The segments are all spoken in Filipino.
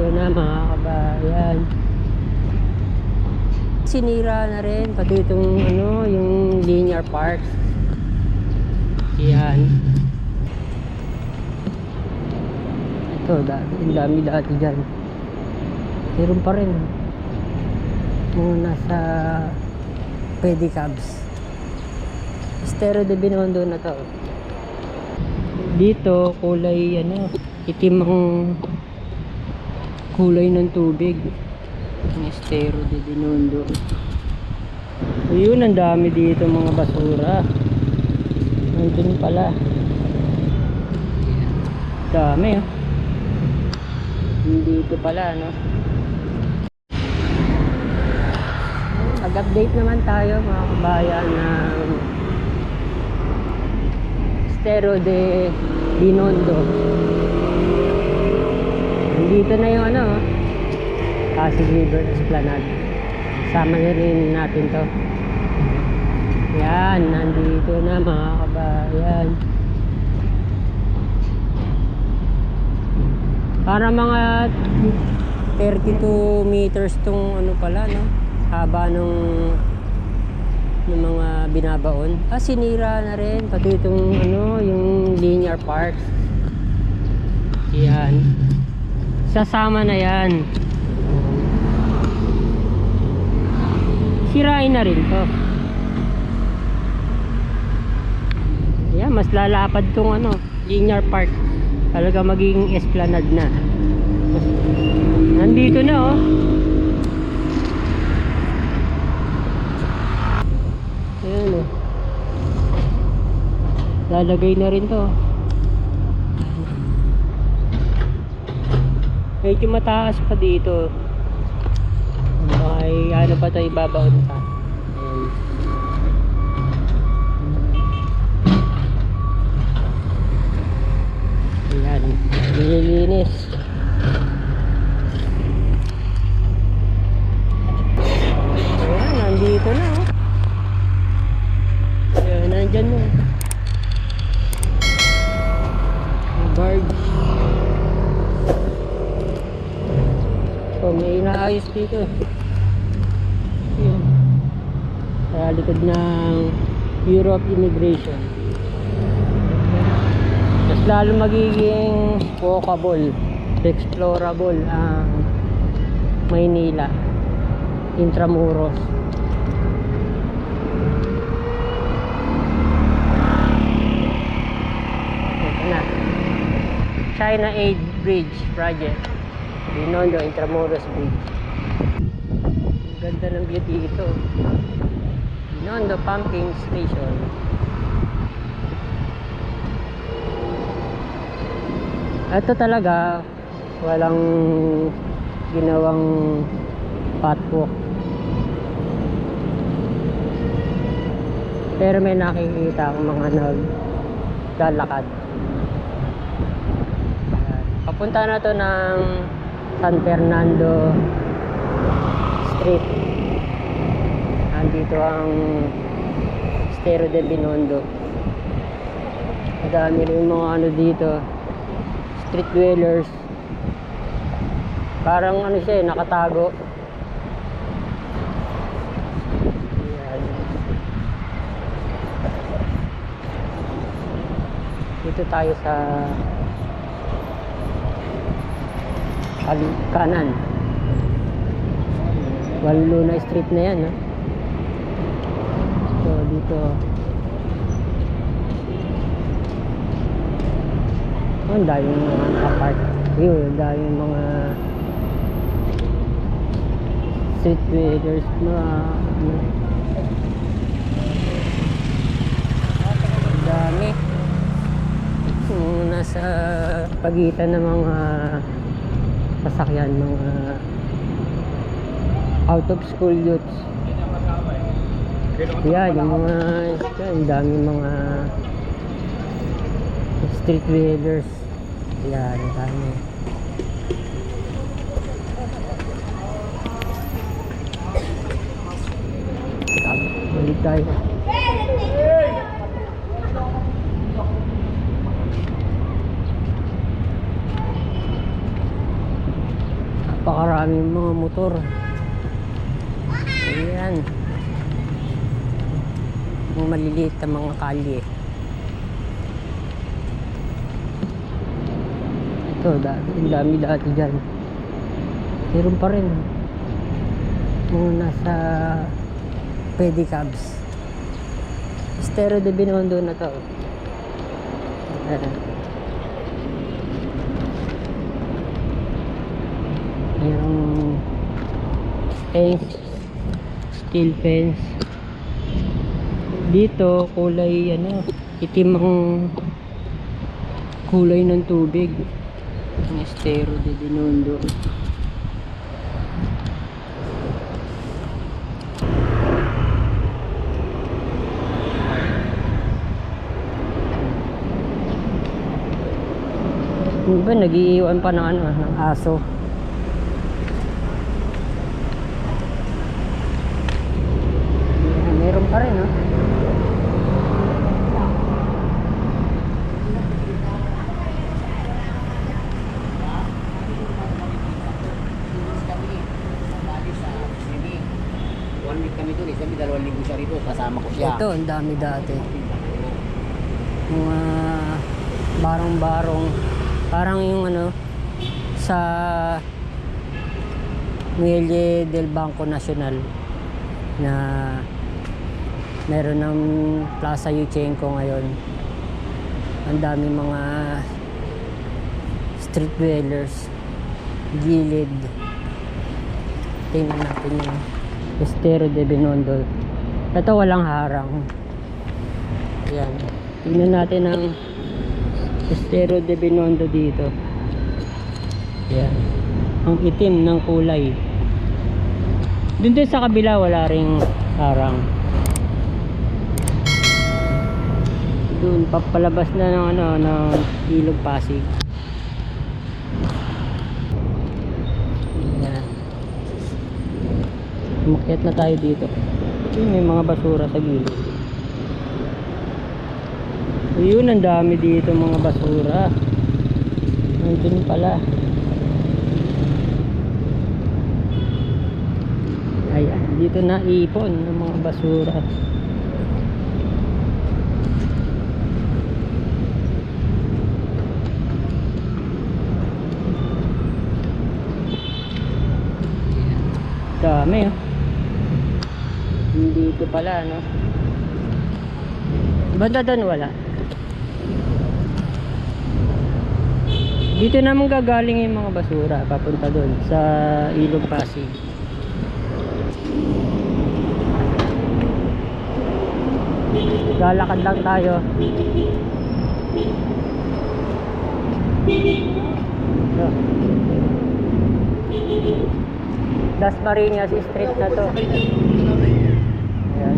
nandito na mga kabayan. Sinira na rin pati itong ano, yung linear park. Yan. Ito, dami, ang dami dati dyan. Meron pa rin. Mga nasa pedicabs. Estero de Binondo na to. Dito, kulay ano, itim ang kulay ng tubig. Ang Estero de Binondo. Ayun, ang dami dito mga basura. Nandun pala. Dami oh. Dito pala, no? Nag-update naman tayo mga kabayan ng Estero de Binondo. Nandito na yung ano, Pasig River Esplanade. Sama na rin natin to. Yan, nandito na mga kabayan. Para mga 32 meters tong ano pala, no? Haba nung ng mga binabaon. Ah, sinira na rin. Pati itong ano, yung linear park. Yan. Sasama na yan. Sirain na rin to. Yan, mas lalapad tong ano, linear park. Talaga magiging esplanade na. Nandito na oh. Ayan oh. Lalagay na rin to. Medyo mataas pa dito. Ay, ano pa tayo ibabaon pa. Ayan. Ayan, nililinis. Ayan, nandito na oh. Ayan, nandyan na. Ang Barge. So, may inaayos dito. Ayan. Sa likod ng Europe Immigration. Mas lalo magiging walkable, explorable ang Maynila, Intramuros. Ito na. China Aid Bridge Project. Binondo Intramuros Bridge. Ang ganda ng view dito. Binondo Pumping Station. Ito talaga walang ginawang pathwalk. Pero may nakikita akong mga naglalakad. Papunta na to ng San Fernando Street. Andito ang Estero de Binondo. Madami rin mga ano dito street dwellers parang ano siya eh, nakatago dito tayo sa kali- kanan Waluna Street na yan no? so dito Oh, ang daming mga nakapark. Yun, daming mga street vendors, mga ano. Dami. Yung nasa pagitan ng mga sasakyan, mga out of school youths. Yan, yung mga, yan, daming mga street vendors. Yan, dami. Balik tayo. Napakaraming mga motor. Ayan. Mga maliliit na mga kalye. Ito, dami, dami dati dyan. Meron pa rin. Mga nasa pedicabs. Estero de Binondo na to. Ayan. Merong fence, steel fence. Dito, kulay ano, itim ang kulay ng tubig. Ang estero de Binondo. Yung iba nagiiwan pa ng ano, ng aso. Ayan, Meron pa rin, no? One week kami doon, isang dalawang linggo siya rito, kasama ko siya. Ito, ang dami dati. Mga barong-barong. Parang yung ano, sa Muelle del Banco Nacional na meron ng Plaza Yuchenko ngayon. Ang dami mga street dwellers, gilid. Tingnan natin yung Estero de Binondo. Ito walang harang. Ayan. Tingnan natin ang Estero de Binondo dito. Ayan. Ang itim ng kulay. Doon din sa kabila wala ring harang. Doon papalabas na ng ano ng Ilog Pasig. Ayan. Umakyat na tayo dito. Ayun, may mga basura sa gilid. Ayun, ang dami dito mga basura. Nandun pala. Ayan, dito na ipon ng mga basura. Dami oh. Dito pala no. Banda doon wala. Dito naman gagaling yung mga basura papunta doon sa Ilog Pasig. Lalakad lang tayo. Ito. Das Marinas Street na to. Ayan.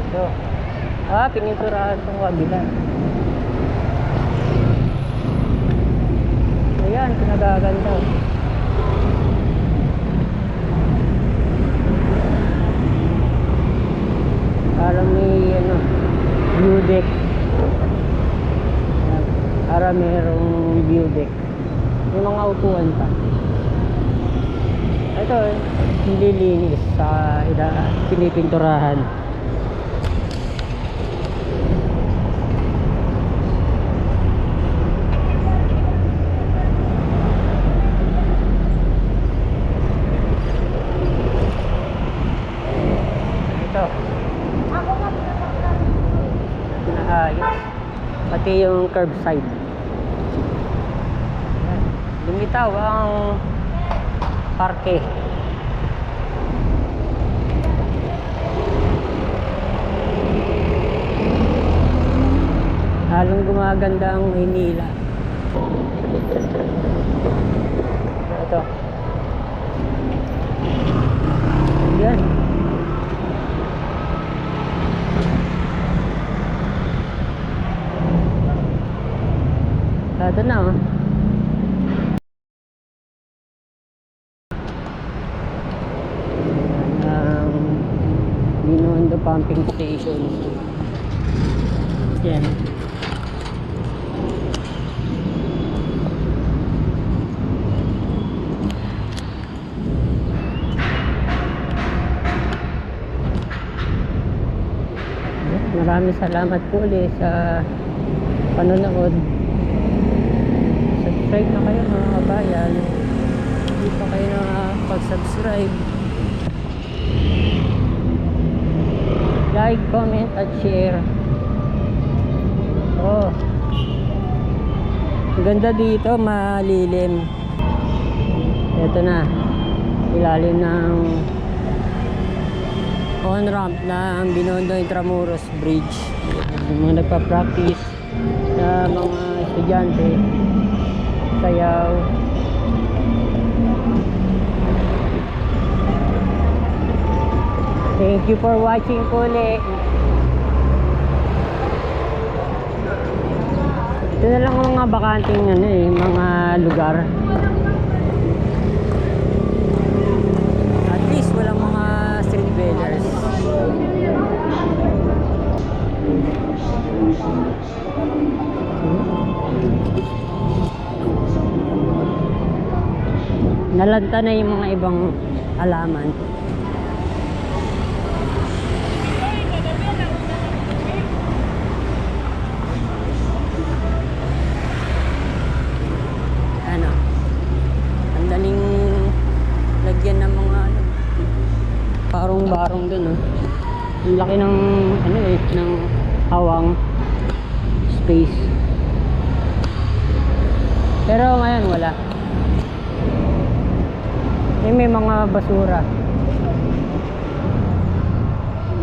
Ito. Ah, pininturahan itong kabila. Ayan, pinagaganda. Parang may ano, view deck. Para merong view deck. May mga upuan pa. Ito, eh, nililinis sa ida, pinipinturahan. Ito. Pinaayos. Pati yung curbside. Ayan. Lumitaw ang parke. Halong gumaganda ang Maynila. Ito na oh. Um, Binondo pumping station. Yan. Maraming salamat po ulit sa panonood. Subscribe na kayo mga kabayan. Hindi pa kayo nakapag-subscribe. Like, comment, at share. Oh. Ganda dito, malilim. Ito na. Ilalim ng on-ramp ng Binondo Intramuros Bridge. Yung mga nagpa-practice na mga estudyante. Sayaw. Thank you for watching po ulit. Ito na lang ang mga bakanting ano eh, mga lugar. Nalanta na yung mga ibang alaman. ano, ang daling lagyan ng mga ano, parong-barong dun, oh. Ang laki ng, ano eh, ng hawang space. Pero ngayon wala. May mga basura.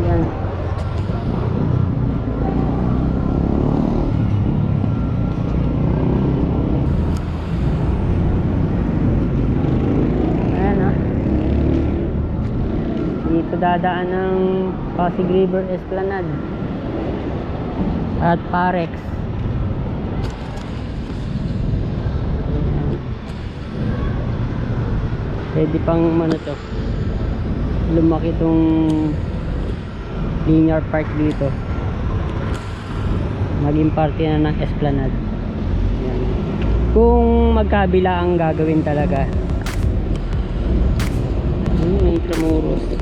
Yan. Ayan ah. Dito dadaan ng Pasig River Esplanade. At Parex. Pwede pang ano to. Lumaki tong linear park dito. Maging parte na ng Esplanade. Yan. Kung magkabila ang gagawin talaga. May Intramuros.